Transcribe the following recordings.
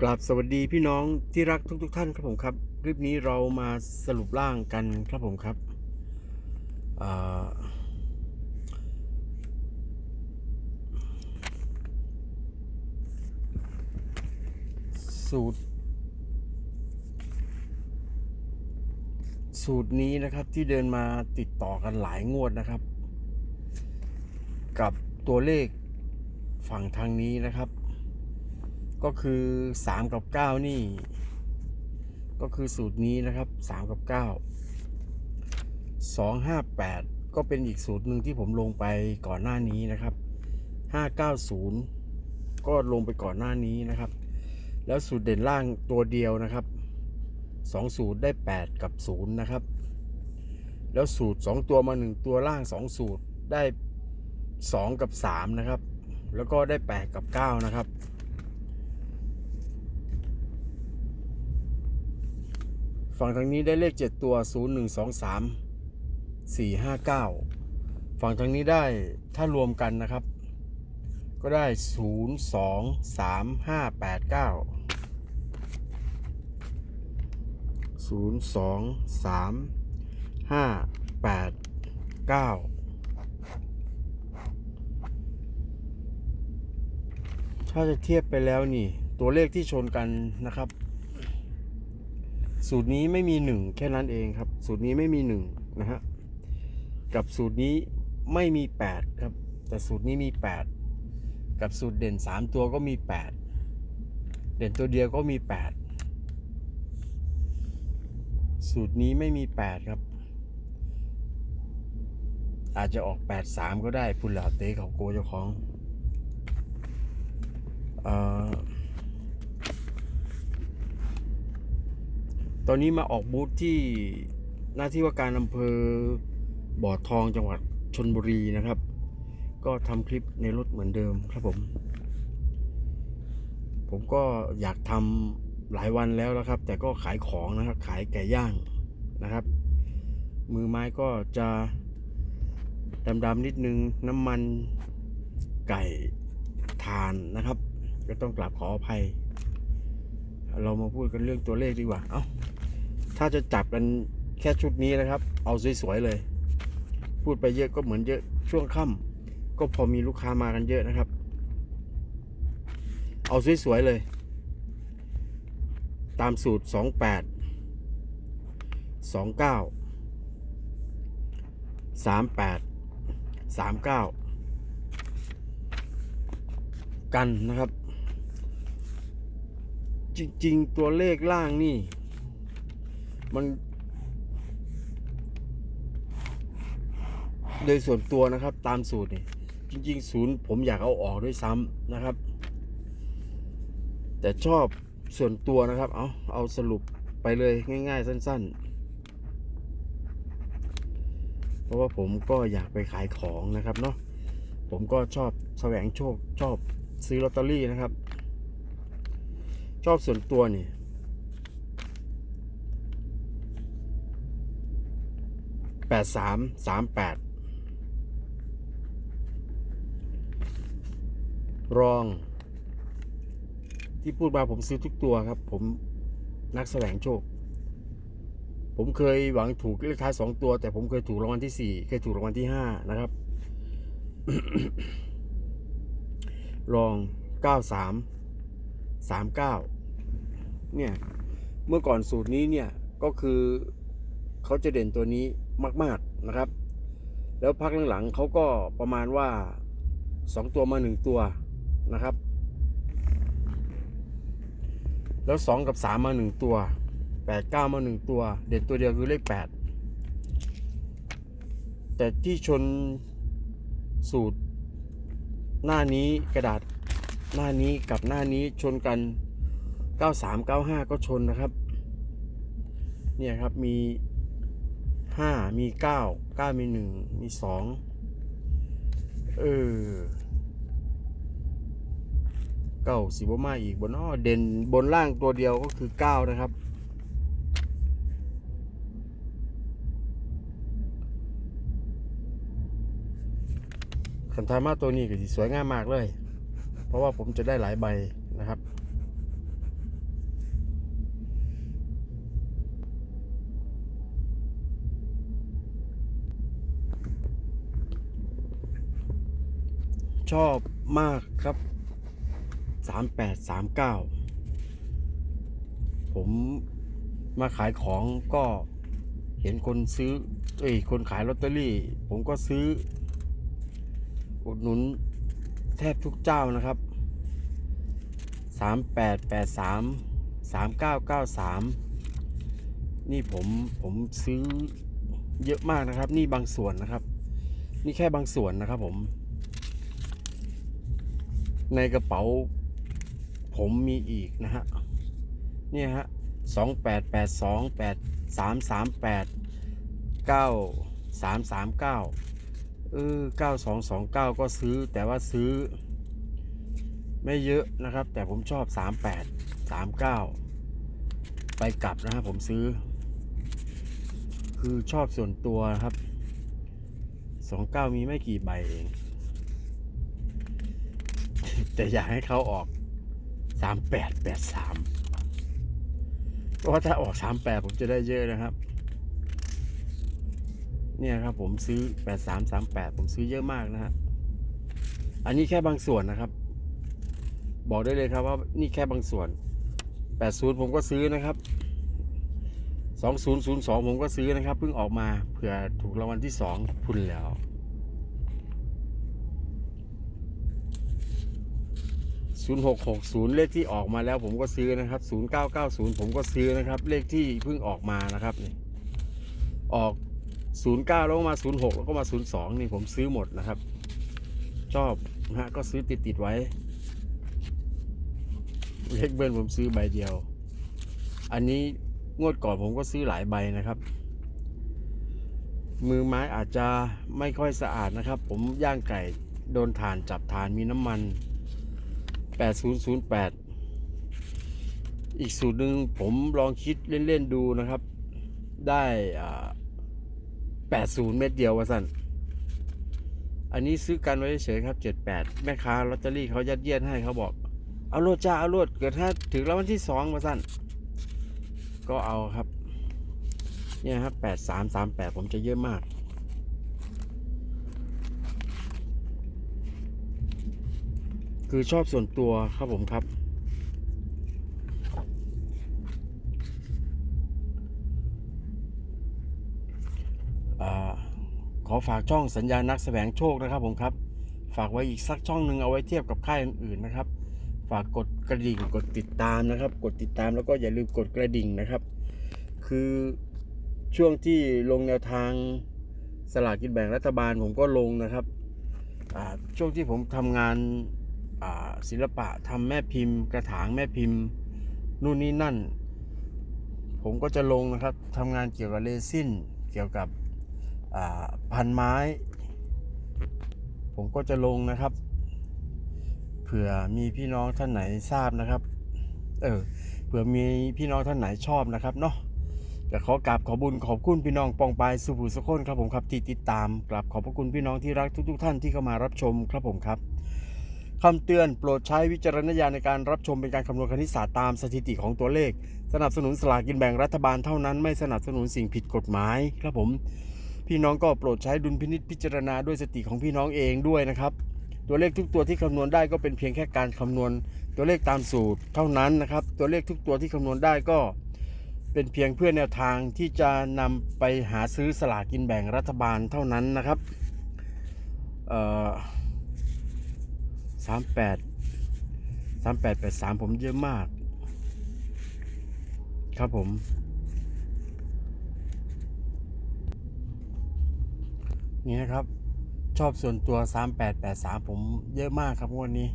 กราบสวัสดีพี่น้องที่รักทุกๆทท่านครับผมครับคลิปนี้เรามาสรุปร่างกันครับผมครับสูตร สูตรนี้นะครับที่เดินมาติดต่อกันหลายงวดนะครับ กับตัวเลขฝั่งทางนี้นะครับ ก็คือ 3 กับ 9 นี่ ก็คือสูตรนี้นะครับ 3 กับ 9 2 5 8 ก็เป็นอีกสูตรหนึ่งที่ผมลงไปก่อนหน้านี้นะครับ 590 ก็ลงไปก่อนหน้านี้นะครับ แล้วสูตรเด่นล่างตัวเดียวนะครับ2สูตรได้ 8 กับ 0 นะครับ แล้วสูตร 2 ตัวมา 1 ตัวล่าง 2 สูตรได้ 2 กับ 3 นะครับ แล้วก็ได้ 8 กับ 9 นะครับ ฝั่งทางนี้ได้เลข 7 ตัว 0 1 2 3 4 5 9 ฝั่งทางนี้ได้ถ้ารวมกันนะครับ ก็ได้ 0 2 3 5 8 9 0 2 3 5 8 9 ถ้าจะเทียบไปแล้วนี่ ตัวเลขที่ชนกันนะครับ สูตรนี้ไม่มีหนึ่งแค่นั้นเองครับ สูตรนี้ไม่มีหนึ่งนะฮะกับสูตรนี้ไม่มีแปดครับ แต่สูตรนี้มีแปดกับสูตรเด่นสามตัวก็มีแปดเด่นตัวเดียวก็มีแปดสูตรนี้ไม่มีแปดครับ อาจจะออกแปดสามก็ได้พุนเหล่าเต้เขาโกเจ้าของเอ่อ ตอนนี้มาออกบูธที่หน้าที่ว่าการอำเภอบ่อทองจังหวัดชนบุรีนะครับ ก็ทำคลิปในรถเหมือนเดิมครับผม ผมก็อยากทำหลายวันแล้วนะครับ แต่ก็ขายของนะครับ ขายไก่ย่างนะครับ มือไม้ก็จะดำๆนิดนึงน้ำมันไก่ทานนะครับ ก็ต้องกลับขออภัย เรามาพูดกันเรื่องตัวเลขดีกว่า เอา้า ถ้าจะจับกันแค่ชุดนี้นะครับ เอาสวยๆเลย พูดไปเยอะก็เหมือนเยอะช่วงค่ำก็พอมีลูกค้ามากันเยอะนะครับ เอาสวยๆเลย ตามสูตร 28 29 38 39 กันนะครับ จริง ๆ ตัวเลขล่างนี่ มันโดยส่วนตัวนะครับ ตามสูตรนี่จริงๆ ศูนย์ผมอยากเอาออกด้วยซ้ำนะครับ แต่ชอบส่วนตัวนะครับ เอาเอาสรุปไปเลยง่าย ๆ สั้น ๆ เพราะว่าผมก็อยากไปขายของนะครับเนาะผมก็ชอบแสวงโชคชอบซื้อลอตเตอรี่นะครับ ชอบส่วนตัวนี่แป ดสามสามแปดรอง ที่พูดมาผมซื้อทุกตัวครับ ผมนักแสวงโชค ผมเคยหวังถูกเลขท้ายสองตัว แต่ผมเคยถูกรางวัลที่สี่เคยถูกรางวัลที่ห้านะครับ รองเก้าสามสามเก้าเนี่ย เมื่อก่อนสูตรนี้เนี่ย ก็คือเขาจะเด่นตัวนี้ มากๆนะครับ แล้วพักหลังๆเขาก็ประมาณว่า 2 ตัวมา 1 ตัวนะครับ แล้ว 2 กับ 3 มา 1 ตัว 8 9 มา 1 ตัว เด่นตัวเดียวคือเลข 8 แต่ที่ชนสูตร หน้านี้กระดาษหน้านี้กับหน้านี้ชนกัน 93 95 ก็ชนนะครับ เนี่ยครับมี 5มี9 9มี1มี2เออเก้าสิบมาอีกบนอ้อเด่นบนล่างตัวเดียวก็คือ9นะครับขันธามาตัวนี้ก็สิสวยงามมากเลย เพราะว่าผมจะได้หลายใบ ชอบมากครับสามแปดสามเก้าผมมาขายของก็เห็นคนซื้อ เอ้ย คนขายลอตเตอรี่ ผมก็ซื้อ อุดหนุนแทบทุกเจ้านะครับสามแปดแปดสามสามเก้าเก้าสามนี่ผมผมซื้อเยอะมากนะครับ นี่บางส่วนนะครับ นี่แค่บางส่วนนะครับผม ในกระเป๋า ผมมีอีกนะฮะเนี่ยฮะสองแปดแปดสองแปดสามสามแปดเก้าสามสามเก้าเออเก้าสองสองเก้าก็ซื้อแต่ว่าซื้อ ไม่เยอะนะครับ แต่ผมชอบสามแปดสามเก้าไปกลับนะฮะผมซื้อ คือชอบส่วนตัวครับสองเก้ามีไม่กี่ใบเอง แต่อยากให้เขาออกสามแปดแปดสามเพราะว่าถ้าออกสามแปดผมจะได้เยอะนะครับ เนี่ยครับผมซื้อแปดสามสามแปดผมซื้อเยอะมากนะฮะอันนี้แค่บางส่วนนะครับ บอกได้เลยครับว่านี่แค่บางส่วนแปดศูนย์ผมก็ซื้อนะครับสองศูนย์ศูนย์สองผมก็ซื้อนะครับเพิ่งออกมาเผื่อถูกรางวัลที่สองพุ่นแล้ว 0660 เลขที่ออกมาแล้วผมก็ซื้อนะครับ 0990 ผมก็ซื้อนะครับ เลขที่เพิ่งออกมานะครับนี่ออก 09 แล้วก็มา 06 แล้วก็มา 02 นี่ผมซื้อหมดนะครับ ชอบนะฮะก็ซื้อติดติดไว้ เลขเบิ้ลผมซื้อใบเดียว อันนี้งวดก่อนผมก็ซื้อหลายใบนะครับ มือไม้อาจจะไม่ค่อยสะอาดนะครับ ผมย่างไก่โดนถ่านจับถ่านมีน้ำมัน 8008 อีกสูตรหนึ่งผมลองคิดเล่น ๆ ดูนะครับ ได้80 เม็ดเดียวว่าสั่นอันนี้ซื้อกันไว้เฉยครับ 78 แม่ค้าลอตเตอรี่เขายัดเยียดให้เขาบอก เอาโลดจ้า เอาโลดเกิดถ้าถึงรางวัลที่สองมาสั่นก็เอาครับ เนี่ยครับ 8338 ผมจะเยอะมาก คือชอบส่วนตัวครับผมครับอขอฝากช่องสัญญาณนักแสวงโชคนะครับผมครับ ฝากไว้อีกสักช่องหนึ่งเอาไว้เทียบกับค่ายอื่นๆนะครับ ฝากกดกระดิ่งกดติดตามนะครับ กดติดตามแล้วก็อย่าลืมกดกระดิ่งนะครับ คือช่วงที่ลงแนวทางสลากกินแบ่งรัฐบาลผมก็ลงนะครับช่วงที่ผมทำงาน ศิลปะทำแม่พิมพ์ กระถางแม่พิมพ์นู่นนี่นั่น ผมก็จะลงนะครับทำงานเกี่ยวกับเรซินเกี่ยวกับพันไม้ ผมก็จะลงนะครับ เผื่อมีพี่น้องท่านไหนทราบนะครับ เออเผื่อมีพี่น้องท่านไหนชอบนะครับเนาะจะขอกราบขอบุญขอบคุณพี่น้องปองปายสุภูสุคนครับผมครับที่ติดตามกราบขอบพระคุณพี่น้องที่รักทุก ๆ ท่านที่เข้ามารับชมครับผมครับ คำเตือนโปรดใช้วิจารณญาณในการรับชมเป็นการคำนวณคณิตศาสตร์ตามสถิติของตัวเลข สนับสนุนสลากกินแบ่งรัฐบาลเท่านั้นไม่สนับสนุนสิ่งผิดกฎหมายครับผม พี่น้องก็โปรดใช้ดุลพินิจพิจารณาด้วยสติของพี่น้องเองด้วยนะครับ ตัวเลขทุกตัวที่คำนวณได้ก็เป็นเพียงแค่การคำนวณตัวเลขตามสูตรเท่านั้นนะครับ ตัวเลขทุกตัวที่คำนวณได้ก็เป็นเพียงเพื่อแนวทางที่จะนำไปหาซื้อสลากกินแบ่งรัฐบาลเท่านั้นนะครับ เอ่อ สามแปดสามแปดแปดสามผมเยอะมาก ครับผม นี่นะครับ ชอบส่วนตัว3883ผมเยอะมากครับวันนี้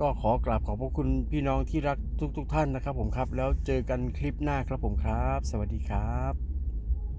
ก็ขอกราบขอบพระคุณพี่น้องที่รักทุกๆทท่านนะครับผมครับ แล้วเจอกันคลิปหน้าครับผมครับ สวัสดีครับ